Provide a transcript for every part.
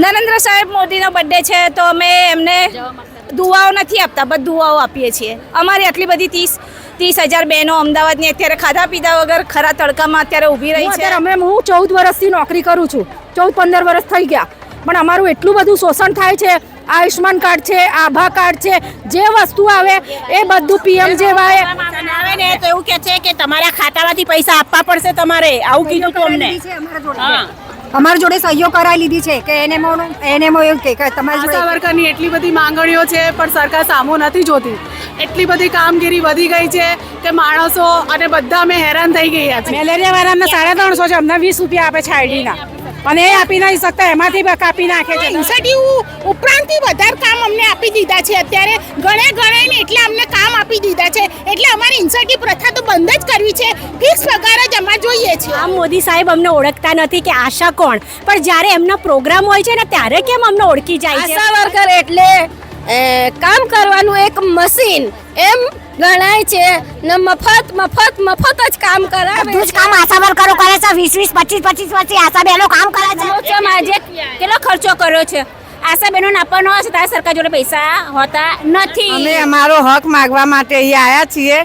નરેન્દ્ર સાહેબ મોદીનો બર્થડે છે તો અમે એમને દુવાઓ નથી આપતા બસ દુવાઓ આપીએ છીએ. અમારી આટલી બધી ત્રીસ ત્રીસ હજાર બહેનો અમદાવાદની અત્યારે ખાધા પીધા વગર ખરા તડકામાં અત્યારે ઊભી રહી છે. અમે હું ચૌદ વર્ષથી નોકરી કરું છું. ચૌદ પંદર વર્ષ થઈ ગયા. પણ અમારું એટલું બધું શોષણ થાય છે. આયુષ્માન કાર્ડ છે આભા કાર્ડ છે જે વસ્તુ આવે એ બધું પીએમ જેવાય. આવે ને તો એવું કે છે કે તમારા ખાતામાંથી પૈસા આપવા પડશે તમારે. આવું કીધું હતું અમને. હા. અમારા જોડે સહીઓ કરાવી લીધી છે કે એનએમઓ એનએમઓ એવું કે કે તમારી આશા જોડે વર્કરની એટલી બધી માંગણીઓ છે પણ સરકાર સામો નથી જોતી. એટલી બધી કામગીરી વધી ગઈ છે કે માણસો અને બધા અમે હેરાન થઈ ગયા છે. મેલેરિયા વાળાને સાડા ત્રણસો છે અમને વીસ રૂપિયા આપે છે આઈડીના. અને એ આપી નહીં શકતા એમાંથી કાપી નાખે છે. ઇન્સેન્ટિવ ઉપરાંતથી વધારે કામ અમને આપી દીધા છે. અત્યારે ગણે ગણે ને એટલે અમને આપી દીધા છે. એટલે અમારી ઇન્સર્ટી પ્રથા તો બંધ જ કરવી છે. ફિક્સ પગાર જ અમારે જોઈએ છે. આમ મોદી સાહેબ અમને ઓળખતા નથી કે આશા કોણ? પણ જ્યારે એમનો પ્રોગ્રામ હોય છે ને ત્યારે કેમ અમને ઓળખી જાય છે? આશા વર્કર એટલે કામ કરવાનું એક મશીન. એમ ગણાય છે ને મફત મફત મફત જ કામ કરાવે બધું જ કામ આશા વર્કરો કરે છે. વીસ વીસ પચીસ પચીસ વર્ષથી આશા બેનો કામ કરે છે. આજે કેટલો ખર્ચો કર્યો છે? આશા બહેનોને આપવાનો હશે ત્યારે સરકાર જોડે પૈસા હોતા નથી. અમે અમારો હક માગવા માટે અહીં આવ્યા છીએ.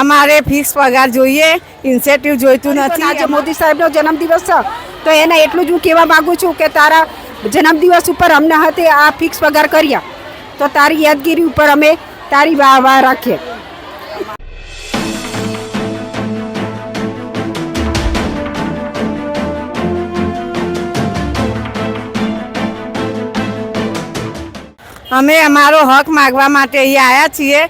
અમારે ફિક્સ પગાર જોઈએ ઇન્સેન્ટિવ જોઈતું આજે નથી મોદી સાહેબનો જન્મદિવસ છે. તો એને એટલું જ હું કહેવા માગું છું કે તારા જન્મદિવસ ઉપર અમને હાથે આ ફિક્સ પગાર કર્યા. તો તારી યાદગીરી ઉપર અમે તારી વાહ વાહ રાખીએ. અમે અમારો હક માગવા માટે અહીં આવ્યા છીએ.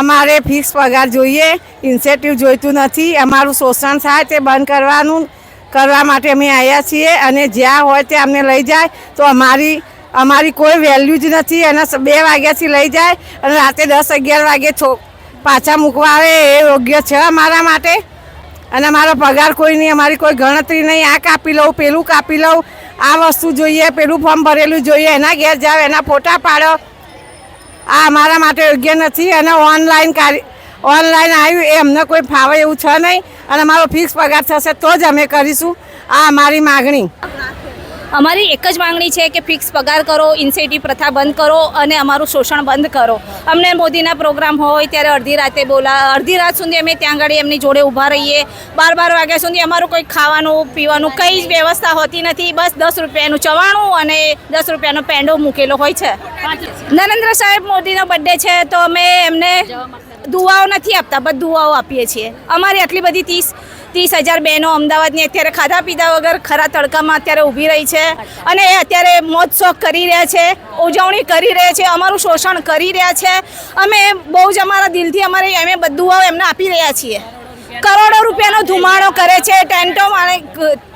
અમારે ફિક્સ પગાર જોઈએ. ઇન્સેન્ટિવ જોઈતું નથી. અમારું શોષણ થાય તે બંધ કરવાનું, કરવા માટે અમે આવ્યા છીએ અને જ્યાં હોય ત્યાં અમને લઈ જાય. તો અમારી અમારી કોઈ વેલ્યુ જ નથી. અને બે વાગ્યાથી લઈ જાય અને રાતે દસ અગિયાર વાગે છો, પાછા મૂકવા આવે એ યોગ્ય છે અમારા માટે. અને અમારો પગાર કોઈ નહીં, અમારી કોઈ ગણતરી નહીં. આ કાપી લઉં, પેલું કાપી લઉં, આ વસ્તુ જોઈએ, પેલું ફોર્મ ભરેલું જોઈએ, એના ઘેર જાઓ, એના ફોટા પાડો. આ અમારા માટે યોગ્ય નથી અને ઓનલાઈન ઓનલાઈન આવ્યું એ અમને કોઈ ફાવે એવું છે નહીં અને અમારો ફિક્સ પગાર થશે તો જ અમે કરીશું. આ અમારી માગણી. અમારી એક જ માંગણી છે કે ફિક્સ પગાર કરો, ઇન્સેન્ટિવ પ્રથા બંધ કરો અને અમારું શોષણ બંધ કરો. અમને મોદીના પ્રોગ્રામ હોય ત્યારે અડધી રાતે બોલા, અડધી રાત સુધી અમે ત્યાં આગળ એમની જોડે ઊભા રહીએ. બાર બાર વાગ્યા સુધી અમારું કોઈ ખાવાનું, પીવાનું કંઈ જ વ્યવસ્થા હોતી નથી. બસ દસ રૂપિયાનું ચવાણું અને દસ રૂપિયાનો પેંડો મૂકેલો હોય છે. નરેન્દ્ર સાહેબ મોદીનો બર્થડે છે તો અમે એમને દુઆઓ નથી આપતા, બસ દુઆઓ આપીએ છીએ. અમારી આટલી બધી ત્રીસ ત્રીસ હજાર બહેનો અમદાવાદની અત્યારે ખાધા પીધા વગર ખરા તડકામાં અત્યારે ઊભી રહી છે. અને એ અત્યારે મોજ શોખ કરી રહ્યા છે, ઉજવણી કરી રહ્યા છે, અમારું શોષણ કરી રહ્યા છે. અમે બહુ જ અમારા દિલથી અમારે અમે બધું એમને આપી રહ્યા છીએ. કરોડો રૂપિયાનો ધુમાડો કરે છે, ટેન્ટો માણે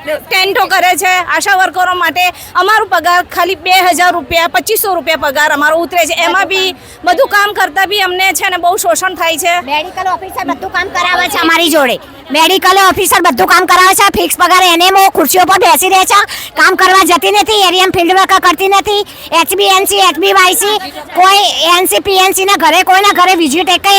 ટેન્ટો કરે છે આશા વર્કરો માટે અમારું પગાર ખાલી બે હજાર રૂપિયા પચીસો રૂપિયા પગાર અમારો ઉતરે છે. એમાં બી બધું કામ કરતાં બી અમને છે ને બહુ શોષણ થાય છે. મેડિકલ ઓફિસર બધું કામ કરાવે છે અમારી જોડે. મેડિકલ ઓફિસર બધું કામ કરાવે છે ફિક્સ પગાર એને ખુરશીઓ પર બેસી રહે છે. કામ કરવા જતી નથી એરિયમ ફિલ્ડ વર્ક કરતી નથી. એચબીએનસી એચબીવાયસી કોઈ એનસી પીએનસી ના ઘરે કોઈના ઘરે વિઝિટ કે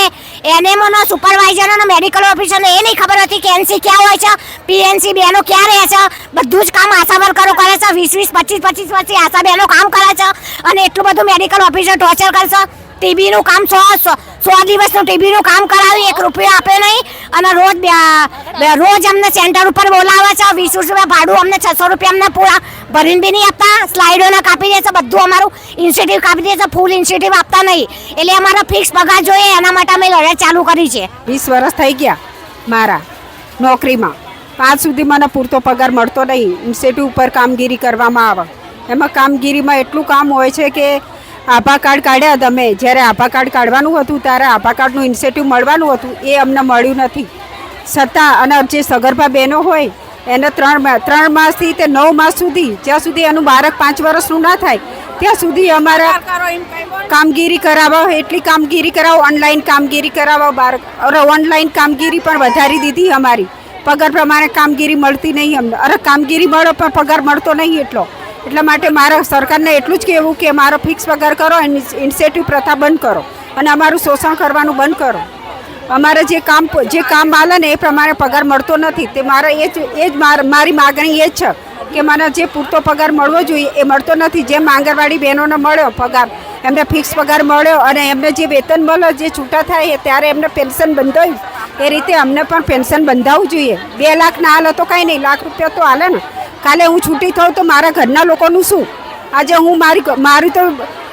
એનએમઓ નો સુપરવાઇઝર નો મેડિકલ ઓફિસર ને એ નહીં ખબર હતી કે એનસી ક્યાં હોય છે પીએનસી બેનો ક્યાં રહે છે. બધું જ કામ આશા વર્કરો કરે છે, વીસ વીસ, પચીસ પચીસ વર્ષથી આશા બહેનો કામ કરે છે અને એટલું બધું મેડિકલ ઓફિસર ટોર્ચર કરશે. ટીબી નું કામ સો સો દિવસનું ટીબી નું કામ કરાવી, એક રૂપિયો આપે નહીં. અને રોજ રોજ અમને સેન્ટર ઉપર બોલાવે છે, વીસ રૂપિયા ભાડું અમને છસો રૂપિયા અમને પૂરા ભરીને બી નહીં આપતા. સ્લાઇડોના કાપી દે છે, બધું અમારું ઇન્સેન્ટિવ કાપી દે છે ફૂલ ઇન્સેન્ટિવ આપતા નહીં. એટલે અમારા ફિક્સ પગાર જોઈએ, એના માટે અમે લડત ચાલુ કરી છે. વીસ વર્ષ થઈ ગયા મારા નોકરીમાં. આજ સુધી મને પૂરતો પગાર મળતો નહીં. ઇન્સ્ટિટ્યૂટ ઉપર કામગીરી કરવામાં આવે. એમાં કામગીરીમાં એટલું કામ હોય છે કે આભા કાર્ડ કાઢ્યા તમે જ્યારે આભા કાર્ડ કાઢવાનું હતું, ત્યારે આભા કાર્ડનું ઇન્સેન્ટિવ મળવાનું હતું. એ અમને મળ્યું નથી. છતાં અને જે સગર્ભા બહેનો હોય, એને ત્રણ ત્રણ માસથી તે નવ માસ સુધી, જ્યાં સુધી એનું બાળક પાંચ વર્ષનું ના થાય, ત્યાં સુધી અમારા કામગીરી કરાવો, એટલી કામગીરી કરાવો ઓનલાઈન કામગીરી કરાવો, બાળક ઓનલાઈન કામગીરી પણ વધારી દીધી અમારી. પગાર પ્રમાણે કામગીરી મળતી નહીં અમને. અરે કામગીરી મળો પણ પગાર મળતો નહીં એટલો. એટલા માટે મારા સરકારને એટલું જ કહેવું કે મારો ફિક્સ પગાર કરો ઇન્સેન્ટિવ પ્રથા બંધ કરો અને અમારું શોષણ કરવાનું બંધ કરો. અમારે જે કામ જે કામ માલે ને એ પ્રમાણે પગાર મળતો નથી. તે મારે એ જ એ જ મારી માગણી એ જ છે કે મને જે પૂરતો પગાર મળવો જોઈએ એ મળતો નથી. જેમ આંગણવાડી બહેનોને મળ્યો પગાર એમને ફિક્સ પગાર મળ્યો અને એમને જે વેતન મળ્યો, જે છૂટા થાય ત્યારે એમને પેન્શન બંધાવ્યું એ રીતે અમને પણ પેન્શન બંધાવવું જોઈએ. બે લાખ ના હાલે તો કાંઈ નહીં, લાખ રૂપિયા તો હાલે ને. કાલે હું છૂટી થઉં તો મારા ઘરના લોકોનું શું? આજે હું મારી મારી તો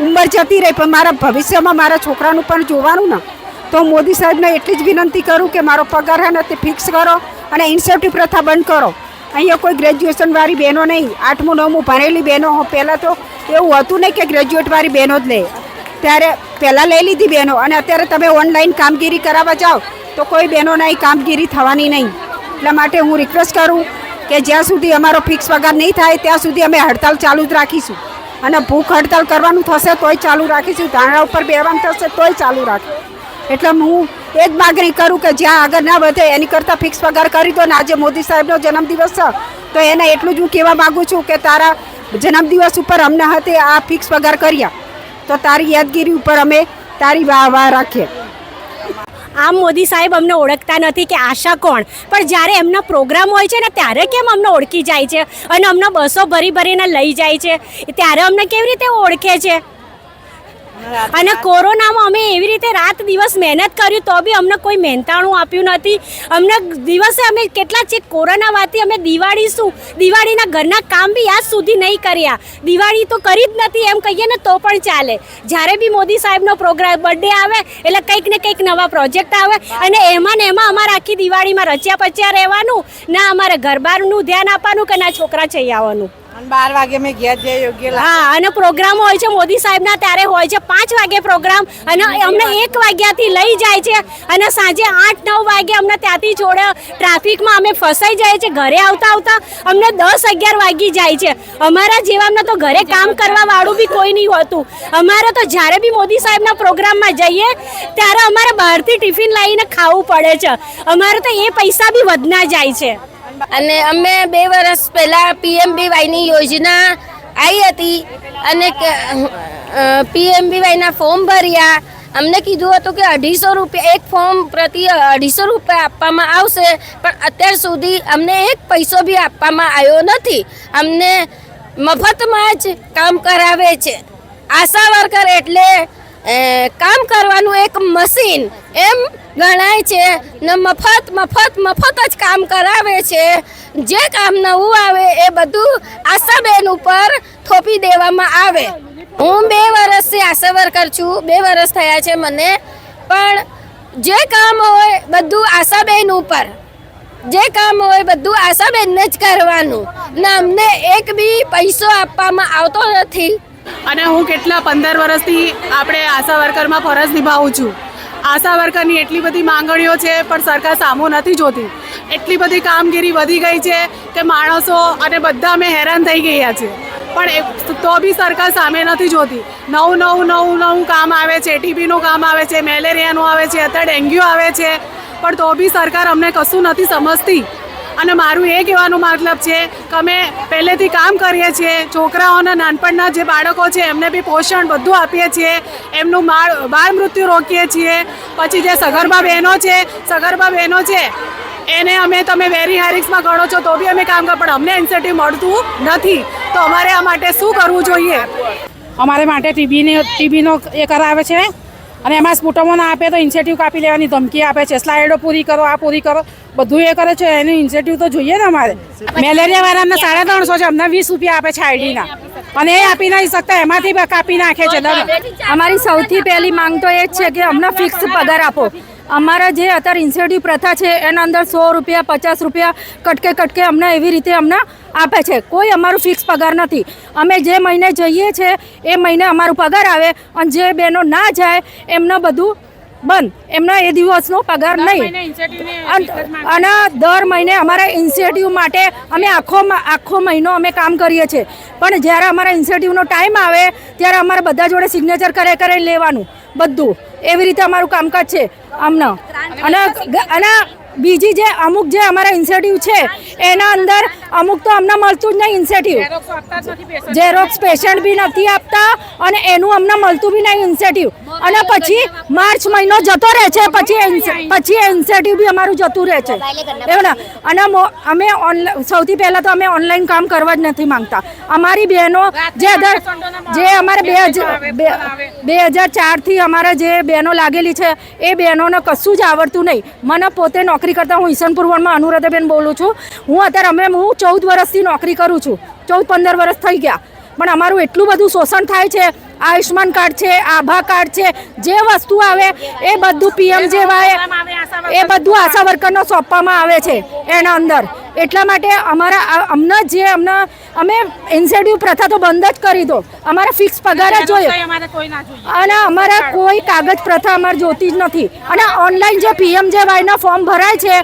ઉંમર જતી રહી, પણ મારા ભવિષ્યમાં મારા છોકરાનું પણ જોવાનું ને. તો હું મોદી સાહેબને એટલી જ વિનંતી કરું કે મારો પગાર છે ને તે ફિક્સ કરો અને ઇન્સેપ્ટિવ પ્રથા બંધ કરો. અહીંયા કોઈ ગ્રેજ્યુએશનવાળી બહેનો નહીં. આઠમું, નવમું ભણેલી બહેનો પહેલાં તો એવું હતું નહીં કે ગ્રેજ્યુએટવાળી બહેનો જ લે. ત્યારે પહેલાં લઈ લીધી બહેનો. અને અત્યારે તમે ઓનલાઈન કામગીરી કરાવવા જાઓ, તો કોઈ બહેનોને અહીં કામગીરી થવાની નહીં. એટલા માટે હું રિક્વેસ્ટ કરું કે જ્યાં સુધી અમારો ફિક્સ પગાર નહીં થાય, ત્યાં સુધી અમે હડતાલ ચાલુ જ રાખીશું. અને ભૂખ હડતાલ કરવાનું થશે તોય ચાલુ રાખીશું. ધારણા ઉપર બેવાનું થશે તોય ચાલુ રાખીશું. એટલે હું એ જ માગણી કરું કે જ્યાં આગળ ના વધે, એની કરતાં ફિક્સ પગાર કરી દો ને આજે મોદી સાહેબનો જન્મદિવસ છે. તો એને એટલું જ હું કહેવા માગું છું કે તારા જન્મદિવસ ઉપર અમને હાથે આ ફિક્સ પગાર કર્યા. તો તારી યાદગીરી ઉપર અમે તારી વાહ વાહ રાખીએ. આમ મોદી સાહેબ અમને ઓળખતા નથી કે આશા કોણ? પણ જ્યારે એમના પ્રોગ્રામ હોય છે ને, ત્યારે કેમ અમને ઓળખી જાય છે? અને અમને બસો ભરી ભરીને લઈ જાય છે? ત્યારે અમને કેવી રીતે ઓળખે છે? અને કોરોનામાં અમે એવી રીતે રાત દિવસ મહેનત કર્યું તો બી અમને કોઈ મહેનતાણું આપ્યું નથી. અમને દિવસે અમે કેટલા છે કોરોના વાતથી અમે દિવાળી શું દિવાળીના ઘરના કામ બી આજ સુધી નહીં કર્યા. દિવાળી તો કરી જ નથી એમ કહીએ ને તો પણ ચાલે. જ્યારે બી મોદી સાહેબનો પ્રોગ્રામ બર્થડે આવે એટલે કંઈક ને કંઈક નવા પ્રોજેક્ટ આવે અને એમાં ને એમાં અમારે આખી દિવાળીમાં રચ્યા પચ્યા રહેવાનું ના અમારે ઘરબારનું ધ્યાન આપવાનું કે ના છોકરા અને બાર વાગે મેં ઘેર જઈ યોગ્ય હા અને પ્રોગ્રામ હોય છે મોદી સાહેબના ત્યારે હોય છે પાંચ વાગે પ્રોગ્રામ અને અમને એક વાગ્યાથી લઈ જાય છે અને સાંજે આઠ નવ વાગે અમને ત્યાંથી જોડે ટ્રાફિકમાં અમે ફસાઈ જાય છે ઘરે આવતા આવતા અમને દસ અગિયાર વાગી જાય છે. અમારા જેવામાં તો ઘરે કામ કરવા વાળું બી કોઈ નહીં હોતું. અમારે તો જ્યારે બી મોદી સાહેબના પ્રોગ્રામમાં જઈએ ત્યારે અમારે બહારથી ટિફિન લાવીને ખાવું પડે છે. અમારે તો એ પૈસા બી વધના જાય છે. અને અમે બે વર્ષ પહેલા પીએમબીવાયની યોજના આવી હતી અને પીએમબીવાયના ફોર્મ ભર્યા. અમને કીધું હતું કે અઢીસો રૂપિયા, એક ફોર્મ પ્રતિ અઢીસો રૂપિયા આપવામાં આવશે, પણ અત્યાર સુધી અમને એક પૈસો બી આપવામાં આવ્યો નથી. અમને મફતમાં જ કામ કરાવે છે. આશા વર્કર એટલે કામ કરવાનું એક મશીન. એમ ગણાય છે. ને મફત મફત મફત જ કામ કરાવે છે. જે કામ નવું આવે એ બધું આશાબેન ઉપર થોપી દેવામાં આવે. હું બે વર્ષથી આશા વર્કર છું. બે વર્ષ થયા છે મને. પણ જે કામ હોય બધું આશાબેન ઉપર. જે કામ હોય બધું આશાબેનને જ કરવાનું. ને અમને એક બી પૈસો આપવામાં આવતો નથી. અને હું કેટલા પંદર વર્ષથી આપણે આશા વર્કરમાં ફરજ નિભાવું છું. આશા વર્કરની એટલી બધી માંગણીઓ છે, પણ સરકાર સામું નથી જોતી. એટલી બધી કામગીરી વધી ગઈ છે કે માણસો અને બધા અમે હેરાન થઈ ગયા છે. પણ તો બી સરકાર સામે નથી જોતી. નવું નવું નવું નવું કામ આવે છે, ટીબીનું કામ આવે છે, મેલેરિયાનું આવે છે, અત્યારે ડેન્ગ્યુ આવે છે. પણ તો બી સરકાર અમને કશું નથી સમજતી. અને મારું એ કહેવાનું મતલબ છે કે અમે પહેલેથી કામ કરીએ છીએ, છોકરાઓના, નાનપણના જે બાળકો છે, એમને બી પોષણ બધું આપીએ છીએ, એમનું બાળ બાળ મૃત્યુ રોકીએ છીએ. પછી જે સગર્ભા બહેનો છે, સગર્ભા બહેનો છે, એને અમે, તમે વેરી હેરિક્સમાં ગણો છો તો બી અમે કામ કરો પણ અમને ઇન્સેન્ટિવ મળતું નથી. તો અમારે આ માટે શું કરવું જોઈએ? અમારે માટે ટીબીની ટીબીનો એ કરાવે છે. અને એમાં સ્પુટમો ના આપે તો ઇન્સેન્ટિવ કાપી લેવાની ધમકી આપે છે. સ્લાઇડો પૂરી કરો, આ પૂરી કરો. બધું એ કરે છે, એનું ઇન્સેન્ટિવ તો જોઈએ ને અમારે. મેલેરિયા વાળાને સાડા ત્રણસો છે, અમને વીસ રૂપિયા આપે છે આઈડીના અને એ આપી નહીં શકતા, એમાંથી કાપી નાખે છે અમારી સૌથી પહેલી માંગ તો એ જ છે કે અમને ફિક્સ પગાર આપો. અમારા જે અત્યારે ઇન્સેન્ટિવ પ્રથા છે, એના અંદર સો રૂપિયા, પચાસ રૂપિયા કટકે કટકે અમને એવી રીતે અમને આપે છે. કોઈ અમારું ફિક્સ પગાર નથી. અમે જે મહિને જઈએ છીએ એ મહિને અમારું પગાર આવે અને જે બહેનો ના જાય, એમને બધું બંધ. એમના એ દિવસનો પગાર નહીં. અન- અને દર મહિને અમારા ઇન્સેન્ટિવ માટે અમે આખો આખો મહિનો અમે કામ કરીએ છીએ. પણ જ્યારે અમારા ઇન્સેન્ટિવનો ટાઈમ આવે ત્યારે અમારે બધા જોડે સિગ્નેચર કરે કરે લેવાનું. બધું. એવી રીતે અમારું કામકાજ છે. અમને અને અને બીજી જે અમુક જે અમારા ઇન્સેન્ટિવ છે એના અંદર અમુક તો અમને મળતું જ નહીં ઇન્સેન્ટિવ ઝેરોક્સ પેશન્ટ બી નથી આપતા અને એનું અમને મળતું બી નહીં ઇન્સેન્ટિવ અને પછી માર્ચ મહિનો જતો રહે છે પછી પછી એ ઇન્સેન્ટિવ બી અમારું જતું રહે છે. એવું ને. અને મો- અમે ઓનલાઈન સૌથી પહેલાં તો અમે ઓનલાઈન કામ કરવા જ નથી માંગતા. અમારી બહેનો જે અધર જે અમારે બે હજાર બે- બે હજાર ચારથી અમારા જે બહેનો લાગેલી છે એ બહેનોને કશું જ આવડતું નહીં. મને પોતે નોકરી કરતા હું ઈશનપુર વનમાં અનુરાધાબેન બોલું છું. હું અત્યારે અમે હું ચૌદ વર્ષથી નોકરી કરું છું. ચૌદ પંદર વર્ષ થઈ ગયા. પણ અમારું એટલું બધું શોષણ થાય છે. આયુષ્માન કાર્ડ છે, આભા કાર્ડ છે, જે વસ્તુ આવે, એ બધું પીએમ જેવાય એ બધું આશા વર્કરનો સોંપવામાં આવે છે એના અંદર. એટલા માટે અમારા અમને જે અમને અમે ઇન્સેન્ટિવ પ્રથા તો બંધ જ કરી દો. અમારે ફિક્સ પગાર જ જોઈએ. અને અમારે કોઈ કાગજ પ્રથા અમારે જોતી જ નથી. અને ઓનલાઈન જે પીએમ જે વાયના ફોર્મ ભરાય છે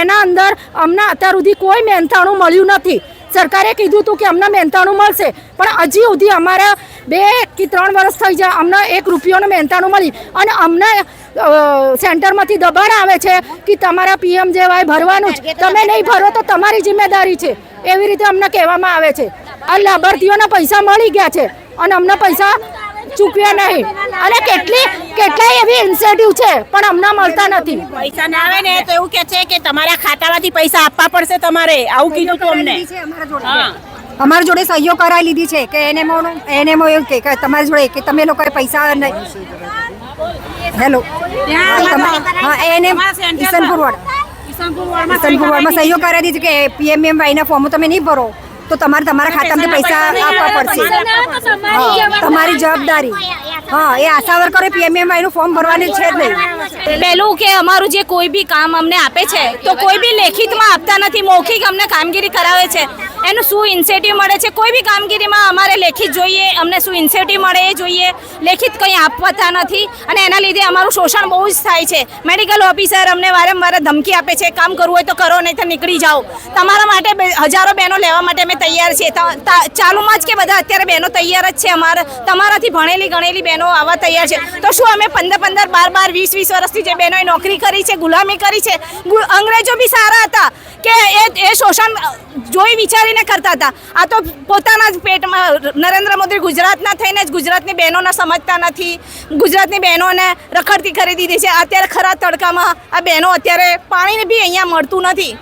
એના અંદર અમને અત્યાર સુધી કોઈ મહેનતાણું મળ્યું નથી. સરકારે કીધું હતું કે અમને મહેનતાણું મળશે. પણ હજી સુધી અમારા બે કે ત્રણ વર્ષ થઈ જાય અમને એક રૂપિયાનું મહેનતાણું મળી. અને અમને સેન્ટરમાંથી દબાણ આવે છે કે તમારા પીએમ જેવાય ભરવાનું જ. તમે નહીં ભરો તો તમારી જિમ્મેદારી છે. એવી રીતે અમને કહેવામાં આવે છે. આ લાભાર્થીઓના પૈસા મળી ગયા છે અને અમને પૈસા ચૂકવ્યા નહીં. અને કેટલી કેટલાય એવી ઇન્સેન્ટિવ છે પણ અમને મળતા નથી. પૈસા ના આવે ને તો એવું કે છે કે તમારા ખાતામાંથી પૈસા આપવા પડશે તમારે. આવું કીધું તો અમને. અમારા જોડે. સહીઓ કરાવી લીધી છે કે એને એને એવું કે કે તમારી જોડે કે તમે લોકોએ પૈસા નહીં. હેલો હા એને ઈસનપુર વોર્ડ વોર્ડમાં સહીઓ કરાવી દીધી કે પીએમએમ વાયના ફોર્મો તમે નહીં ભરો તો તમારે તમારા ખાતામાંથી પૈસા આપવા પડશે. હા તમારી જવાબદારી. હા એ આશા વર્કરે પીએમએમ વાયનું ફોર્મ ભરવાનું છે જ નહીં. પહેલું કે અમારું જે કોઈ બી કામ અમને આપે છે તો કોઈ બી લેખિતમાં આપતા નથી મૌખિક અમને કામગીરી કરાવે છે. એનું શું ઇન્સેન્ટિવ મળે છે? કોઈ બી કામગીરીમાં અમારે લેખિત જોઈએ, અમને શું ઇન્સેન્ટિવ મળે એ જોઈએ. લેખિત કંઈ આપવાતા નથી અને એના લીધે અમારું શોષણ બહુ જ થાય છે. મેડિકલ ઓફિસર અમને વારંવાર ધમકી આપે છે, કામ કરવું હોય તો કરો નહીં તો નીકળી જાઓ. તમારા માટે હજારો બહેનો લેવા માટે અમે તૈયાર છીએ. ચાલુમાં જ કે બધા અત્યારે બહેનો તૈયાર જ છે અમારા. તમારાથી ભણેલી ગણેલી બહેનો આવા તૈયાર છે. તો શું અમે પંદર પંદર, બાર બાર, વીસ વીસ વર્ષથી જે બહેનોએ નોકરી કરી છે, ગુલામી કરી છે? અંગ્રેજો બી સારા હતા કે એ એ શોષણ જોઈ વિચારીને કરતા હતા. આ તો પોતાના જ પેટમાં નરેન્દ્ર મોદી ગુજરાતના થઈને જ ગુજરાતની બહેનોને સમજતા નથી. ગુજરાતની બહેનોને રખડતી કરી દીધી છે. અત્યારે ખરા તડકામાં આ બહેનો અત્યારે પાણી બી અહીંયા મળતું નથી.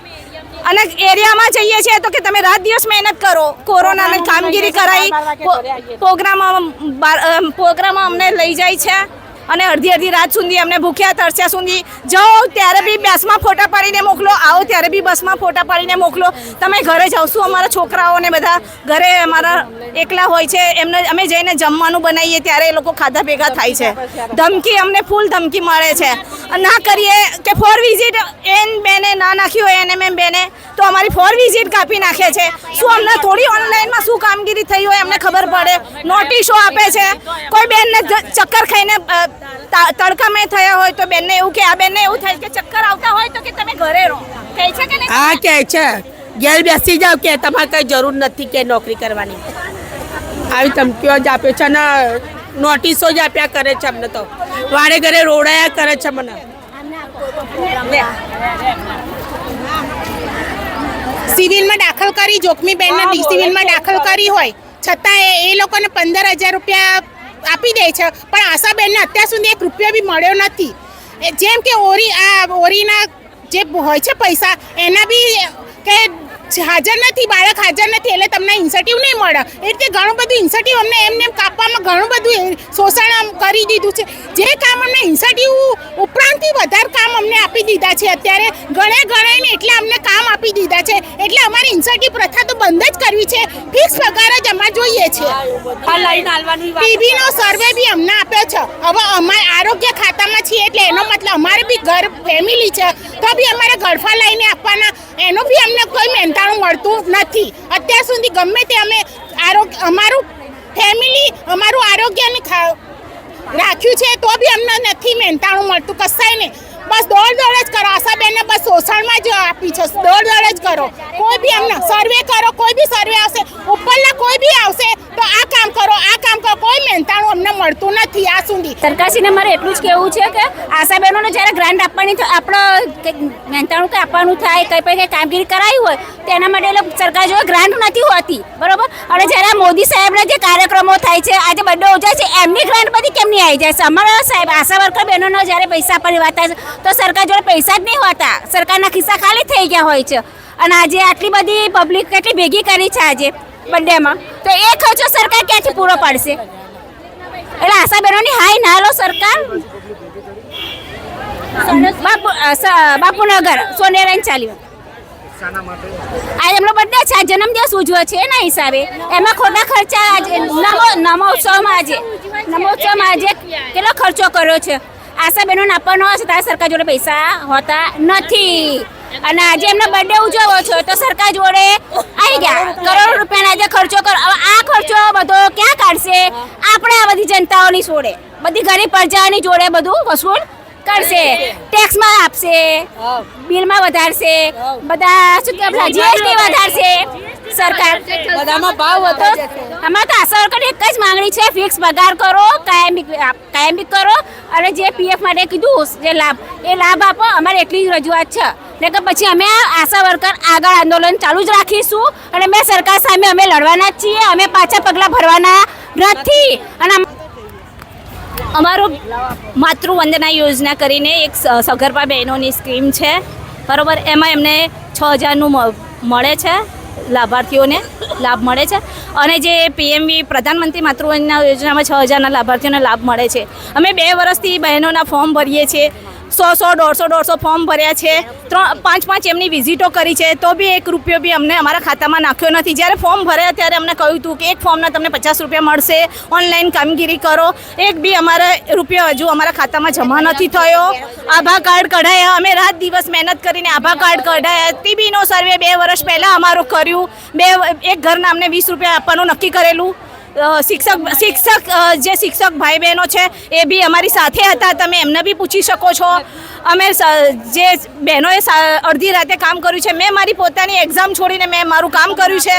અને એરિયામાં જઈએ છીએ તો કે તમે રાત દિવસ મહેનત કરો. કોરોનાની કામગીરી કરાવી પ્રોગ્રામ પ્રોગ્રામ અમને લઈ જાય છે. અને અડધી અડધી રાત સુધી અમને ભૂખ્યા, તરસ્યા સુધી જાઓ, ત્યારે બી બસમાં ફોટા પાડીને મોકલો. આવો, ત્યારે બી બસમાં ફોટા પાડીને મોકલો. તમે ઘરે જાઓ. શું અમારા છોકરાઓને બધા ઘરે અમારા એકલા હોય છે? એમને અમે જઈને જમવાનું બનાવીએ ત્યારે એ લોકો ખાધા ભેગા થાય છે. ધમકી અમને ફૂલ ધમકી મળે છે. ના કરીએ કે ફોર વિઝિટ એન બેને ના નાખ્યું હોય એનએમએમ બેને, તો અમારી ફોર વિઝિટ કાપી નાખે છે. શું અમને થોડી ઓનલાઈનમાં શું કામગીરી થઈ હોય, અમને ખબર પડે. નોટિસો આપે છે. કોઈ બેનને ચક્કર ખાઈને તડકામાં થયા હોય તો બેનને એવું કે આ બેનને એવું થાય કે ચક્કર આવતા હોય તો કે તમે ઘરે રહો. કહે છે કે નહીં? હા કહે છે. ઘેર બેસી જાવ કે તમારે કઈ જરૂર નથી કે નોકરી કરવાની. આવી ધમકીઓ જ આપે છે અને નોટિસો જ આપ્યા કરે છે અમને તો. વારે ઘરે રોડાયા કરે છે મને. સિવિલમાં દાખલ કરી જોખમી બેનને સિવિલમાં દાખલ કરી હોય. છતાં એ એ લોકોને પંદર હજાર રૂપિયા આપી દે છે. પણ આશાબેનને અત્યાર સુધી એક રૂપિયો બી મળ્યો નથી. જેમ કે ઓરી, આ ઓરીના જે હોય છે પૈસા, એના બી કે હાજર નથી બાળક હાજર નથી એટલે તમને ઇન્સેન્ટિવ નહીં મળે. એ રીતે ઘણું બધું ઇન્સેન્ટિવ અમને એમને એમ કાપવામાં ઘણું બધું શોષણ કરી દીધું છે. જે કામ અમને ઇન્સેન્ટિવ ઉપરાંતથી વધારે કામ અમને આપી દીધા છે અત્યારે. ગણે ગણાઈને એટલે અમને કામ આપી દીધા છે. એટલે અમારી ઇન્સેન્ટિવ પ્રથા તો બંધ જ કરવી છે. ફિક્સ પગાર જ અમારે જોઈએ છે. ટીબીનો સર્વે બી અમને આપ્યો છે. હવે અમારે આરોગ્ય ખાતામાં છીએ એટલે એનો મતલબ અમારે બી ઘર ફેમિલી છે. તો બી અમારે ગળફા લઈને આપવાના. એનો બી અમને કોઈ મહેનતાણું મળતું નથી. અત્યાર સુધી ગમે તે અમે આરોગ્ય, અમારું ફેમિલી અમારું આરોગ્યને રાખ્યું છે, તો બી અમને નથી મહેનતાણું મળતું કસાય નહીં. બસ દોડ દોડ જ કરો, આશાબેનને બસ શોષણમાં જ આપી છે. દોડ દોડ જ કરો. કોઈ બી અમને સર્વે કરો, કોઈ બી સર્વે આવશે ઉપરના કોઈ બી આવશે તો આ કામ કરો આ કામ કરો કોઈ મહેનતાણું અમને મળતું નથી આ સુધી સરકારશ્રીને મારે એટલું જ કહેવું છે કે આશા બહેનોને જ્યારે ગ્રાન્ટ આપવાની તો આપણો મહેનતાણું કે આપવાનું થાય, કંઈ પણ કંઈ કામગીરી કરાવી હોય, તો એના માટે એટલે સરકાર જોડે ગ્રાન્ટ નથી હોતી. બરોબર? અને જ્યારે મોદી સાહેબના જે કાર્યક્રમો થાય છે, આજે બધો ઉજાય છે, એમની ગ્રાન્ટ બધી કેમ નહીં આવી જાય? છે અમારા સાહેબ, આશા વર્કર બહેનોનો જ્યારે પૈસા આપવાની વાત થાય છે, તો સરકાર જોડે પૈસા જ નહીં હોતા. સરકારના ખિસ્સા ખાલી થઈ ગયા હોય છે. અને આજે આટલી બધી પબ્લિક કેટલી ભેગી કરી છે આજે બર્થડેમાં? તો એ ખર્ચો સરકાર ક્યાંથી પૂરો પાડશે? એટલે આશા બહેનોની હાય ના લો સરકાર. બાપુ બાપુનગર સોનેરાયણ ચાલી આજે એમનો બર્થડે છે આ જન્મદિવસ ઉજવો છે એના હિસાબે. એમાં ખોટા ખર્ચા આજે, નમો, નમોત્સવમાં આજે નમોત્સવમાં આજે કેટલો ખર્ચો કર્યો છે? આશા બહેનોને આપવાનો હશે તારા સરકાર જોડે પૈસા હોતા નથી. અને આજે એમનો બર્થડે ઉજવવો છો તો સરકાર જોડે આવી ગયા. કરોડો રૂપિયાનો આજે ખર્ચો કરો આ ખર્ચો બધો ક્યાં કાઢશે? આપણે આ બધી જનતાઓની જોડે બધી ગરીબ પ્રજાની જોડે બધું વસૂલ કરશે. ટેક્સમાં આપશે બિલમાં વધારશે બધા શું કે જીએસટી વધારશે સરકાર. બધામાં ભાવ વધો અમારે તો આશા વર્કરની એક જ માંગણી છે ફિક્સ પગાર કરો કાયમી કાયમી કરો અને જે પીએફ માટે કીધું જે લાભ એ લાભ આપો. અમારે એટલી જ રજૂઆત છે. ને કે પછી અમે આશા વર્કર આગળ આંદોલન ચાલુ જ રાખીશું અને મેં સરકાર સામે અમે લડવાના જ છીએ. અમે પાછા પગલાં ભરવાના નથી. અને અમારું માતૃવંદના યોજના કરીને એક સગર્ભા બહેનોની સ્કીમ છે. બરાબર? એમાં એમને છ હજારનું મળે છે લાભાર્થીઓને, લાભ મળે છે. અને જે પીએમવી પ્રધાનમંત્રી માતૃવંદના યોજનામાં છ હજારના લાભાર્થીઓને લાભ મળે છે. અમે બે વર્ષથી બહેનોના ફોર્મ ભરીએ છીએ. સો સો, દોઢસો દોઢસો ફોર્મ ભર્યા છે. ત્રણ, પાંચ પાંચ એમની વિઝિટો કરી છે. તો બી એક રૂપિયો બી અમને અમારા ખાતામાં નાખ્યો નથી. જ્યારે ફોર્મ ભર્યા ત્યારે અમને કહ્યું હતું કે એક ફોર્મના તમને પચાસ રૂપિયા મળશે. ઓનલાઈન કામગીરી કરો. એક બી અમારા રૂપિયો હજુ અમારા ખાતામાં જમા નથી થયો. આભા કાર્ડ કઢાયા. અમે રાત દિવસ મહેનત કરીને આભા કાર્ડ કઢાયા. ટીબીનો સર્વે બે વર્ષ પહેલાં અમારું કર્યું. બે, એક ઘરના અમને વીસ રૂપિયા આપવાનું નક્કી કરેલું. શિક્ષક શિક્ષક જે શિક્ષક ભાઈ બહેનો છે, એ બી અમારી સાથે હતા. તમે એમને બી પૂછી શકો છો. અમે જે બહેનોએ અડધી રાતે કામ કર્યું છે, મેં મારી પોતાની એક્ઝામ છોડીને મેં મારું કામ કર્યું છે.